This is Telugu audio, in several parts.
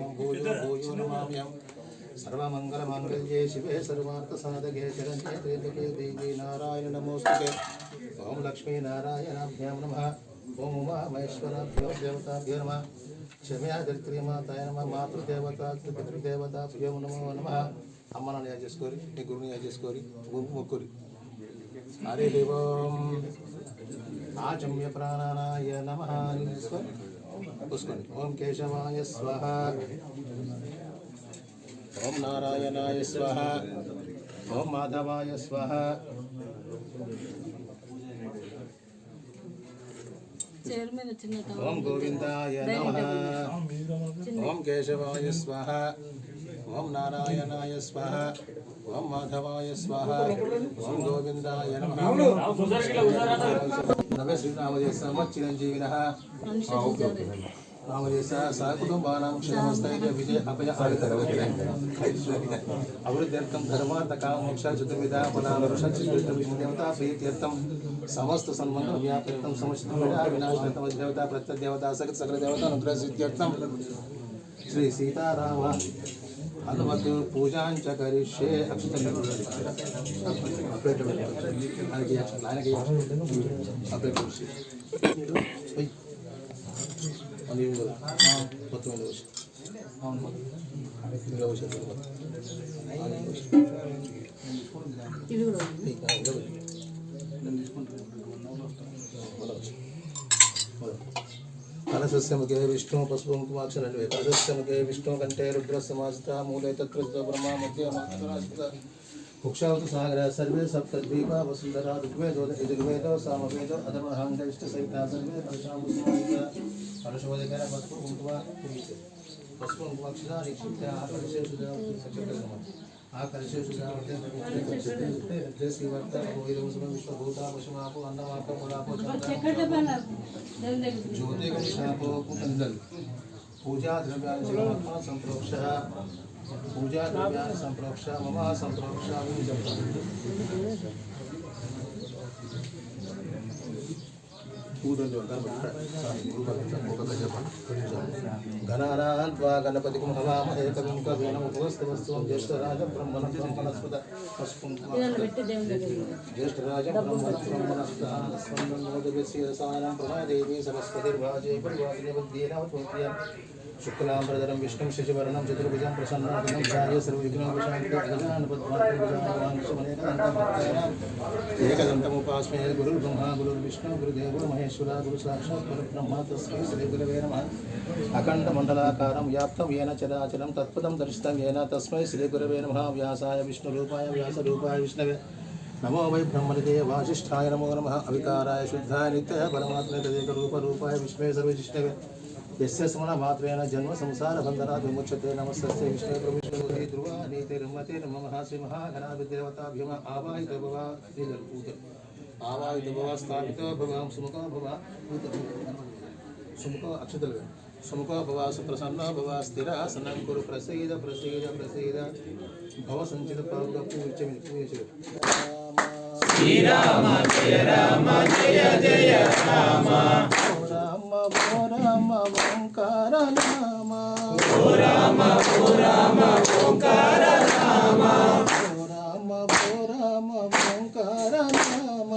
శ్రీరామం భూయో భూయో నమామ్యం సర్వమంగళమాంగళ్యే శివే సర్వార్థసాధకే చరణ్యే త్రేంద్రకే దేవీ నారాయణ నమోస్తుతే. ఓం లక్ష్మీనారాయణాభ్యాం నమ. ఓం ఉమామహేశ్వరాభ్యో దేవతాభ్యో నమ. క్షమ్యాదరిత్రియమాతాయ నమ. మాతృదేవత పితృదేవతాభ్యో నమో నమ. అమ్మను యాద చేసుకోరి మీ గురువుని యాద చేసుకోరి గురు మొక్కురి. హరి ఓం ఆచమ్య ప్రాణానాయ నమ. చూసుకోండి ఓం కేశవాయ స్వహ ఓం నారాయణాయ స్వహ ఓం మాధవాయ స్వహ చైర్మన్ చిన్న ఓం గోవిందాయ నమ ఓం కేశవాయ స్వహ ఓం నారాయణాయ స్వహ ఓం మాధవాయ స్వహ ఓం గోవిందాయ నమ నవ శ్రీరామజయ సమ చిరంజీవిన రామదేశ సకుటుంబానాం క్షేమస్థైర్య విజయ అభయ అభివృద్ధ్యర్థం ధర్మార్థ కామోక్ష చతుర్విధ ఫలామృష దేవతా ప్రీత్యర్థం సమస్త సన్మంగళ వ్యాప్యర్థం సమస్త వినాశనం దేవత ప్రత్యదేవత సకల సకల దేవత అనుగ్రహ సిద్ధ్యర్థం శ్రీ సీతారామ హనుమతు పూజాంచ కరిష్యే అక్షతలు అప్డేట్ ఆయనకి ఆయనకి అప్డేట్ అది మొత్తం ఇది కూడా शस्यमुखे विष्णु पशुमुखमाक्षनन्वे प्रदस्यमुखे विष्णुकण्ठे रुद्रसमाजिता मूले तत्र ब्रह्मा कुक्षावत सागर सर्वे सप्तद्वीपा ऋग्वेद यजुर्वेद यजुर्वेदो सामवेदो अथवाहाङ्गष्टसहिता सर्वे परशामुष्माजिता परशोदकर पशुमुखमा ಆ ಕಲಶೇಶುಭೂತಾಪಶುಮಾಪೋ ಅನ್ನವಾಪೋ ಪುರಾಪೋ ಜ್ಯೋತಿಗಮಿಶಾಪೋ ಕುಮಂಡಲ್ पूजा द्रव्याणि जगदात्मा संप्रोक्ष पूजा द्रव्याणि संप्रोक्ष मम संप्रोक्ष గణానాన్ త్వా గణపతికి హవామహే కవిం కవీనం ఉపవస్తవస్తవం జ్యేష్ఠరాజ బ్రహ్మణ బ్రహ్మణస్పద జ్యేష్ఠరాజ బ్రహ్మణ బ్రహ్మణస్పద స్పందం నోదవిశ్య రసాయనం ప్రణాదేవి शुक्लाम्बरधरं विष्णुं शशिवर्णं चतुर्भुजं प्रसन्नादिनं ध्याय सर्वविघ्नोपशान्ति गजानपद्मार्गजानवाङ्क्षमनेकदन्तम् एकदन्तमुपास्मे गुरुर्ब्रह्मा, गुरुर्विष्णु, गुरुदेवो महेश्वरा, गुरुसाक्षात् परब्रह्म, तस्मै श्रीगुरवे नमः। अखण्डमण्डलाकारं व्याप्तं येन चराचरं, तत्पदं दर्शितं येन तस्मै श्रीगुरवे नमः। व्यासाय विष्णुरूपाय, व्यासरूपाय विष्णवे। नमो वै ब्रह्मनिधे वासिष्ठाय नमो नमः। अविकाराय शुद्धाय नित्याय परमात्मे तदेकरूपरूपाय विष्णवे सर्वजिष्णवे యస్యస్మణ మాత్రేణ జన్మ సంసార బంధనాత్ విముచ్యతే నమస్తే విష్ణు ప్రభుత్వ ధ్రువ నీతే రమ్మతే నమ మహాశ్రీ మహాగణాభిదేవతా భీమ ఆవాహిత భవ పూత ఆవాహిత భవ స్థాపిత భవ సుముఖ భవ పూత సుముఖ అక్షతలు సుముఖ భవ సుప్రసన్న భవ స్థిర సన్నం కురు ప్రసీద ప్రసీద ప్రసీద భవ సంచిత పావుగా పూజ పూజ శ్రీరామ జయ రామ జయ జయ రామ. ఓంకార నామ ఓ రామ ఓ రామ ఓంకార నామ ఓ రామ ఓ రామ ఓంకార నామ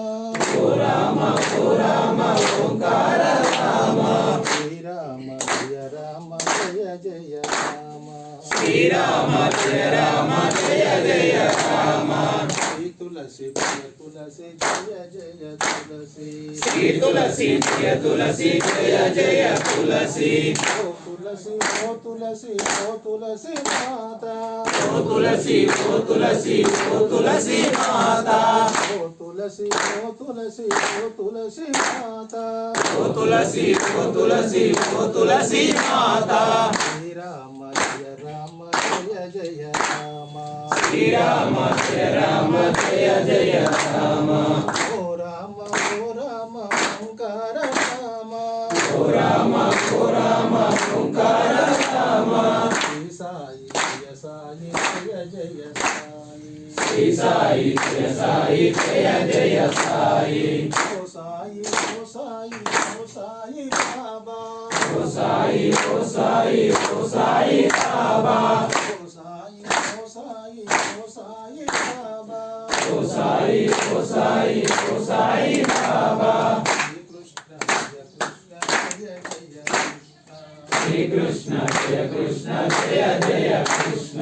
ఓ రామ ఓ రామ ఓంకార నామ శ్రీరామ జయ రామ జయ జయ రామ శ్రీరామ జయ రామ జయ జయ రామ. తులసి ప్రియ తులసి జయ జయ తులసి. శ్రీ తులసి జయ తులసి జయ జయ తులసి. ఓ తులసి ఓ తులసి ఓ తులసి మాత. ఓ తులసి ఓ తులసి ఓ తులసి మాత. ఓ తులసి ఓ తులసి ఓ తులసి మాత. ఓ తులసి ఓ తులసి ఓ తులసి మాత. శ్రీరామ జయ రామ జయ జయ రామ. శ్రీరామ జయ రామ జయ జయ రామ ఓ రామ ఓ రామ ఓంకార రామ ఓ రామ ఓ రామ ఓంకార రామ శ్రీ సాయి జయ సాయి జయ జయ సాయి శ్రీ సాయి జయ సాయి జయ జయ సాయి ఓ సాయి ఓ సాయి ఓ సాయి బాబా ఓ సాయి ఓ సాయి ఓ సాయి బాబా ఓ సాయి ఓ సాయి ఓ సాయి బాబా శ్రీ కృష్ణ జయ కృష్ణ శ్రీ కృష్ణ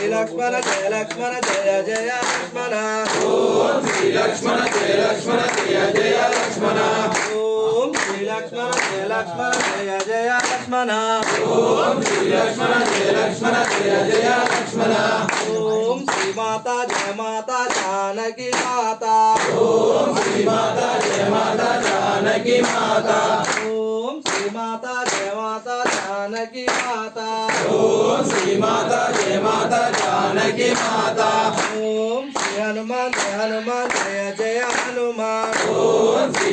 శ్రీ లక్ష్మణ జయ లక్ష్మణ జయ జయ లక్ష్మణ. ఓం శ్రీ లక్ష్మణ జయ లక్ష్మణ జయ జయ లక్ష్మణ. ఓం శ్రీ లక్ష్మణ జయ లక్ష్మణ జయ జయ లక్ష్మణ. ఓం శ్రీ లక్ష్మణ జయ లక్ష్మణ జయ జయ లక్ష్మణ. ఓం శ్రీ మాతా జయ మాతా జానకి మాతా. ఓం శ్రీ మాతా జయ మాతా జానకి మాతా. ఓం శ్రీ మాతా జానకి మాతా. ఓం శ్రీ మాతా జయ మాతా జానకి మాతా. ఓం శ్రీ హనుమాన్ జయ హనుమాన్ జయ జయ హనుమాన్. ఓం శ్రీ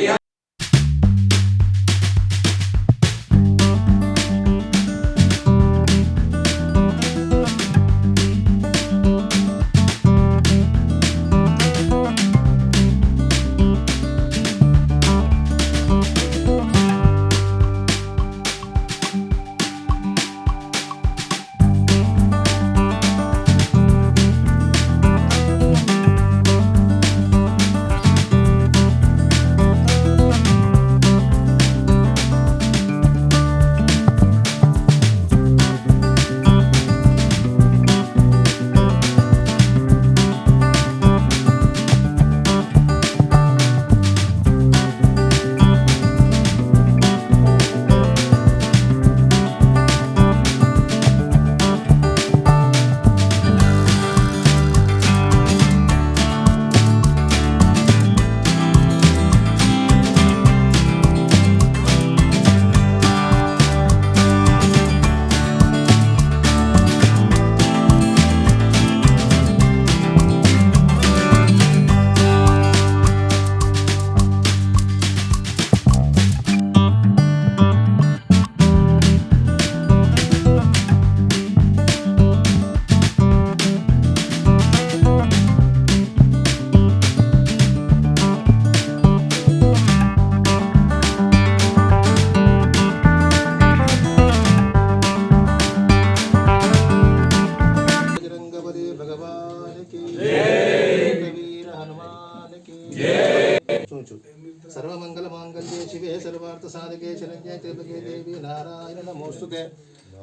మాంగళ్యే శివే సర్వార్థ సాధకే శరణ్యే త్రిపకే దేవి నారాయణ నమోస్తుతే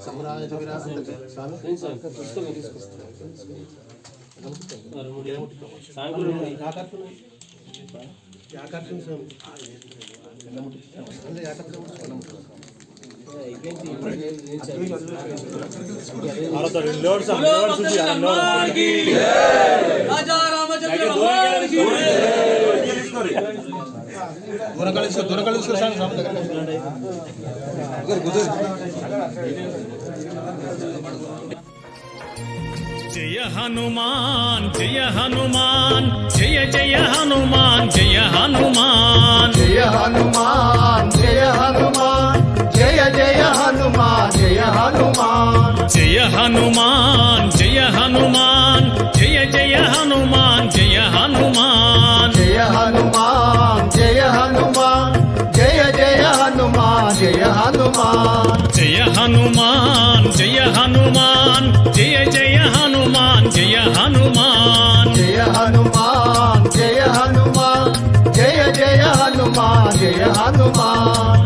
సమ్రాజ విరాసంతకే స్వామి. దూరం స్వామి స్వామి దగ్గర. జయ హనుమాన్ జయ హనుమాన్ జయ జయ హనుమాన్ జయ హనుమాన్. జయ హనుమాన్ జయ హనుమాన్. జయ జయ హనుమాన్ జయ హనుమాన్. జయ హనుమాన్ జయ హనుమాన్ జయ జయ హనుమాన్ జయ హనుమాన్. జయ హనుమాన్ జయ హనుమాన్. జయ జయ హనుమాన్ జయ హనుమాన్. జయ హనుమాన్ జయ హనుమాన్ జయ జయ హనుమాన్ జయ హనుమాన్. జయ హనుమాన్ జయ హనుమాన్ జయ జయ హనుమాన్ జయ హనుమాన్.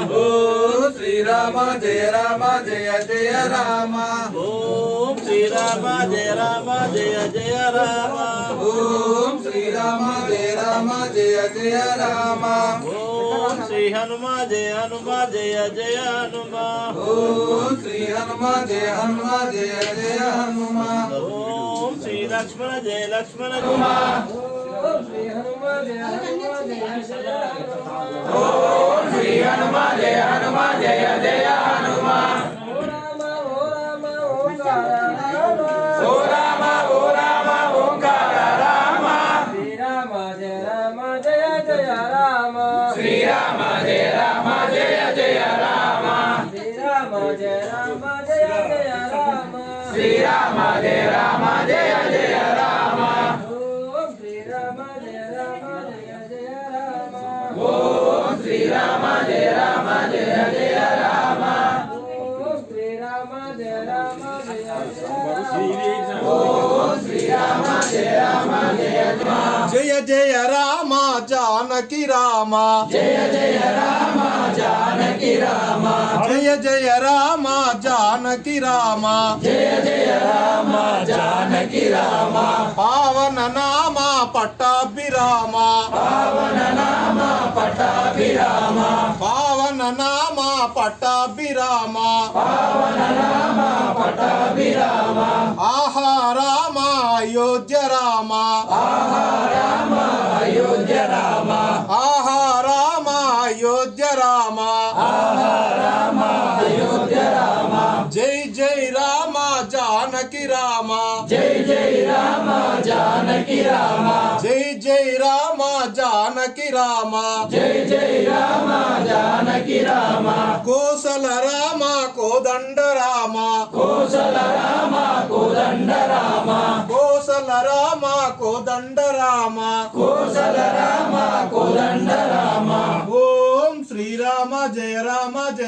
శ్రీరామ జయ రామ జయ జయ రామ. ఓం శ్రీరామ జయ రామ జయ జయ రామ. ఓం శ్రీరామ జయ రామ జయ జయ రామ. ఓం శ్రీ హనుమ జయ హనుమ జయ జయ హనుమ. ఓం శ్రీ హనుమ జయ హనుమ జయ జయ హనుమ. ఓం శ్రీ లక్ష్మణ జయ లక్ష్మణ. కుమార్ శ్రీరామ జయ రామ జానకి రామ. జయ జయ రామ జానకి రామ. జయ జయ రామ జానకి రామ జయ జయ రామ జానకి రామ పావన నామ పట్టాభిరామ. పావన నామ పట్టాభిరామ. పావన నామ పట్టాభిరామ పావన నామ పట్టాభిరామ ఆహా రామ అయోధ్య రామ ఆహా రామ. రామ ఆహా రామ అయోధ్య రామ ఆహా రామ అయోధ్య రామ జై జై రామ జానకి రామ. జై జై రామ జానకి రామ. జై జై రామ జానకి రామ. జై జై రామ జానకి రామ. కోసల రామ కోదండ రామ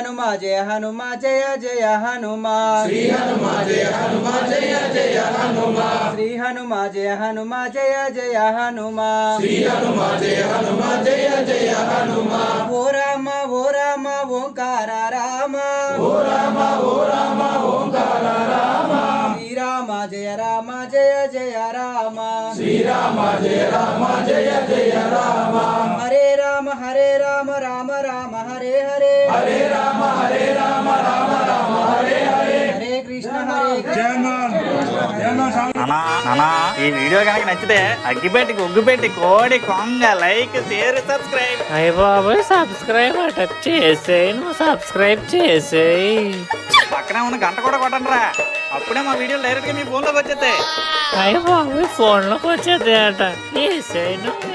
హనుమ జయ హనుమ జయ జయ హనుమ. శ్రీ హనుమ జయ హనుమ జయ జయ హనుమ. శ్రీ హనుమ జయ హనుమ జయ జయ హనుమ. శ్రీ హనుమ జయ హనుమ జయ జయ హనుమ. ఓ రామ ఓ రామ ఓంకార రామ. ఓ రామ ఓ రామ ఓంకార రామ. శ్రీరామ జయ రామ జయ జయ రామ. శ్రీరామ జయ రామ జయ జయ రామ. హరే రామ హరే రామ రామ రామ హరే హరే. హరే కృష్ణ హరే ఈ వీడియో కనుక నచ్చితే అగ్గిపెట్టి ఉగ్గుపెట్టి కోడి కొంగ లైక్ షేర్ సబ్స్క్రైబ్. అయ్య బాబోయ్ సబ్స్క్రైబ్ అట చేసేయి నువ్వు సబ్స్క్రైబ్ చేసేయి. పక్కనే ఉన్న గంట కూడా కొట్టండి రా అప్పుడే మా వీడియో డైరెక్ట్గా మీ ఫోన్లోకి వచ్చేస్తాయి. అయ్య బాబోయ్ ఫోన్లోకి వచ్చేది అట చేసేయి నువ్వు.